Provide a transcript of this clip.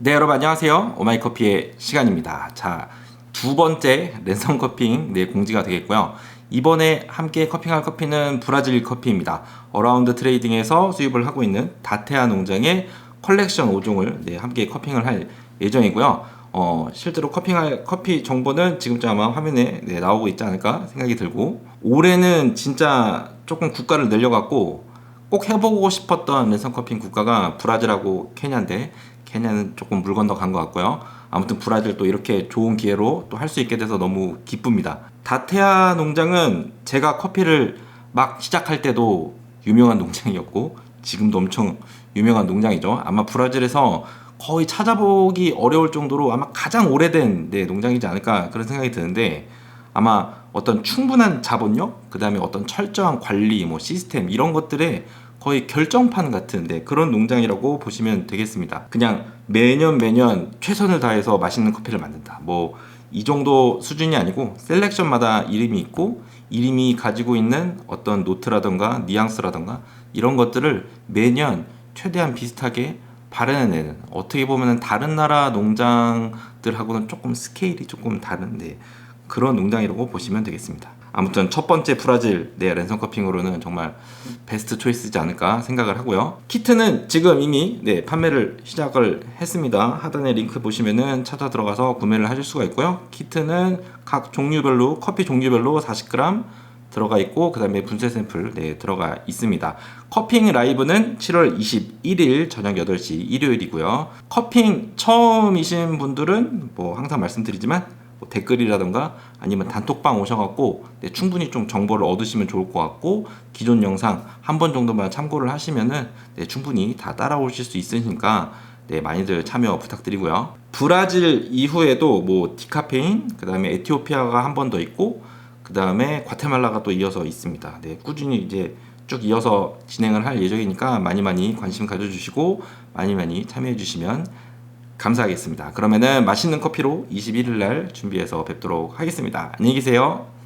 네 여러분 안녕하세요. 오마이커피의 시간입니다. 자 두 번째 랜선 커핑 네 공지가 되겠고요. 이번에 함께 커핑할 커피는 브라질 커피입니다. 어라운드 트레이딩에서 수입을 하고 있는 다테아 농장의 컬렉션 5종을 네, 함께 커핑을 할 예정이고요. 어, 실제로 커핑할 커피 정보는 지금쯤 아마 화면에 네, 나오고 있지 않을까 생각이 들고 올해는 진짜 조금 국가를 늘려갖고 꼭 해보고 싶었던 랜선 커핑 국가가 브라질하고 케냐인데 케냐는 조금 물 건너 간 것 같고요. 아무튼 브라질 또 이렇게 좋은 기회로 또 할 수 있게 돼서 너무 기쁩니다. 다테아 농장은 제가 커피를 막 시작할 때도 유명한 농장이었고 지금도 엄청 유명한 농장이죠. 아마 브라질에서 거의 찾아보기 어려울 정도로 아마 가장 오래된 네, 농장이지 않을까 그런 생각이 드는데 아마 어떤 충분한 자본력, 그 다음에 어떤 철저한 관리, 뭐 시스템 이런 것들에 거의 결정판 같은 네, 그런 농장이라고 보시면 되겠습니다. 그냥 매년 매년 최선을 다해서 맛있는 커피를 만든다. 뭐 이 정도 수준이 아니고 셀렉션마다 이름이 있고 이름이 가지고 있는 어떤 노트라던가 뉘앙스라던가 이런 것들을 매년 최대한 비슷하게 발현해내는 어떻게 보면 다른 나라 농장들하고는 조금 스케일이 조금 다른데 그런 농장이라고 보시면 되겠습니다. 아무튼 첫 번째 브라질 네 랜선 커핑으로는 정말 베스트 초이스지 않을까 생각을 하고요. 키트는 지금 이미 네 판매를 시작을 했습니다. 하단에 링크 보시면은 찾아 들어가서 구매를 하실 수가 있고요. 키트는 각 종류별로 커피 종류별로 40g 들어가 있고 그 다음에 분쇄 샘플 네 들어가 있습니다. 커핑 라이브는 7월 21일 저녁 8시 일요일이고요. 커핑 처음이신 분들은 뭐 항상 말씀드리지만 뭐 댓글이라던가 아니면 단톡방 오셔갖고 네, 충분히 좀 정보를 얻으시면 좋을 것 같고 기존 영상 한 번 정도만 참고를 하시면은 네, 충분히 다 따라오실 수 있으니까 네, 많이들 참여 부탁드리고요. 브라질 이후에도 뭐 디카페인, 그 다음에 에티오피아가 한 번 더 있고 그 다음에 과테말라가 또 이어서 있습니다. 네, 꾸준히 이제 쭉 이어서 진행을 할 예정이니까 많이 많이 관심 가져주시고 많이 많이 참여해 주시면 감사하겠습니다. 그러면은 맛있는 커피로 21일 날 준비해서 뵙도록 하겠습니다. 안녕히 계세요.